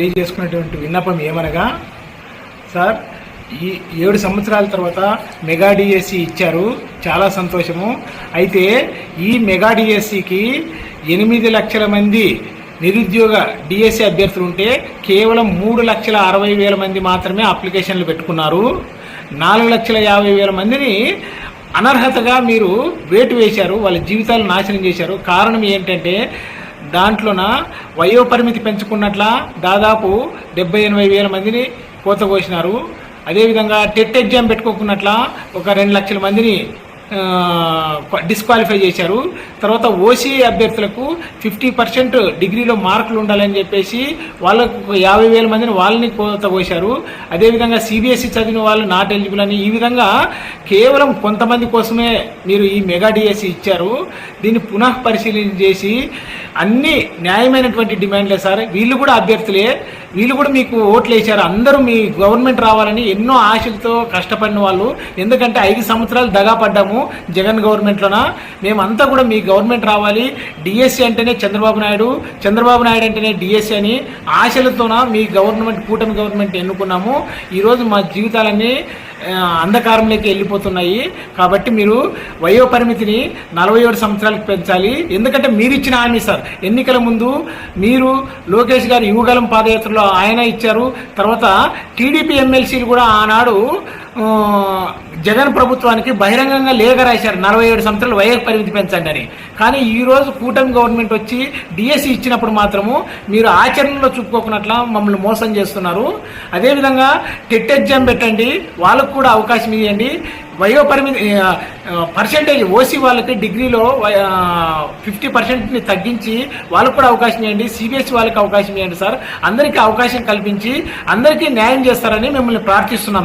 తెలియజేసుకున్నటువంటి విన్నపం ఏమనగా సార్ ఈ ఏడు సంవత్సరాల తర్వాత మెగా డిఎస్సి ఇచ్చారు చాలా సంతోషము. అయితే ఈ మెగా డిఎస్సికి ఎనిమిది లక్షల మంది నిరుద్యోగ డిఎస్సి అభ్యర్థులు ఉంటే కేవలం మూడు లక్షల అరవై వేల మంది మాత్రమే అప్లికేషన్లు పెట్టుకున్నారు. నాలుగు లక్షల యాభై వేల మందిని అనర్హతగా మీరు వేటు వేశారు వాళ్ళ జీవితాలు నాశనం చేశారు. కారణం ఏంటంటే దాంట్లోన? వయోపరిమితి పెంచుకున్నట్ల దాదాపు డెబ్బై ఎనభై వేల మందిని కోత కోసినారు అదేవిధంగా టెట్ ఎగ్జామ్ పెట్టుకోకున్నట్ల ఒక రెండు లక్షల మందిని డిస్క్వాలిఫై చేశారు. తర్వాత ఓసీ అభ్యర్థులకు ఫిఫ్టీ పర్సెంట్ డిగ్రీలో మార్కులు ఉండాలని చెప్పేసి వాళ్ళకు యాభై వేల మందిని వాళ్ళని కోత పోశారు అదేవిధంగా సిబిఎస్ఈ చదివిన వాళ్ళు నాట్ ఎలిజిబుల్ అని ఈ విధంగా కేవలం కొంతమంది కోసమే మీరు ఈ మెగా డిఎస్సి ఇచ్చారు. దీన్ని పునః పరిశీలన చేసి అన్ని న్యాయమైనటువంటి డిమాండ్లే సార్. వీళ్ళు కూడా అభ్యర్థులే. వీళ్ళు కూడా మీకు ఓట్లు వేశారు. అందరూ మీ గవర్నమెంట్ రావాలని ఎన్నో ఆశలతో కష్టపడిన వాళ్ళు. ఎందుకంటే ఐదు సంవత్సరాలు దగా పడ్డాము. జగన్ గవర్నమెంట్లోన? మేమంతా కూడా మీ గవర్నమెంట్ రావాలి. డిఎస్సి అంటేనే చంద్రబాబు నాయుడు చంద్రబాబు నాయుడు అంటేనే డిఎస్సి అని ఆశలతోన మీ గవర్నమెంట్ కూటమి గవర్నమెంట్ ఎన్నుకున్నాము. ఈరోజు మా జీవితాలన్నీ అంధకారంలోకి వెళ్ళిపోతున్నాయి. కాబట్టి మీరు వయో పరిమితిని నలభై ఏడు సంవత్సరాలకు పెంచాలి. ఎందుకంటే మీరు ఇచ్చిన హామీ సార్. ఎన్నికల ముందు మీరు లోకేష్ గారు యువగలం పాదయాత్రలో ఆయన ఇచ్చారు. తర్వాత టీడీపీ ఎమ్మెల్సీలు కూడా ఆనాడు జగన్ ప్రభుత్వానికి బహిరంగంగా లేఖ రాశారు. నలభై ఏడు సంవత్సరాలు వయో పరిమితి పెంచండి అని. కానీ ఈరోజు కూటమి గవర్నమెంట్ వచ్చి డిఎస్సి ఇచ్చినప్పుడు మాత్రము మీరు ఆచరణలో చూపుకోకున్నట్ల మమ్మల్ని మోసం చేస్తున్నారు. అదేవిధంగా టెట్ ఎగ్జామ్ పెట్టండి వాళ్ళకు కూడా అవకాశం ఇవ్వండి వయో పరిమితి పర్సెంటేజ్ ఓసీ వాళ్ళకి డిగ్రీలో ఫిఫ్టీ పర్సెంట్ని తగ్గించి వాళ్ళకు కూడా అవకాశం ఇవ్వండి సిబిఎస్ఈ వాళ్ళకి అవకాశం ఇవ్వండి సార్. అందరికీ అవకాశం కల్పించి అందరికీ న్యాయం చేస్తారని మిమ్మల్ని ప్రార్థిస్తున్నాం.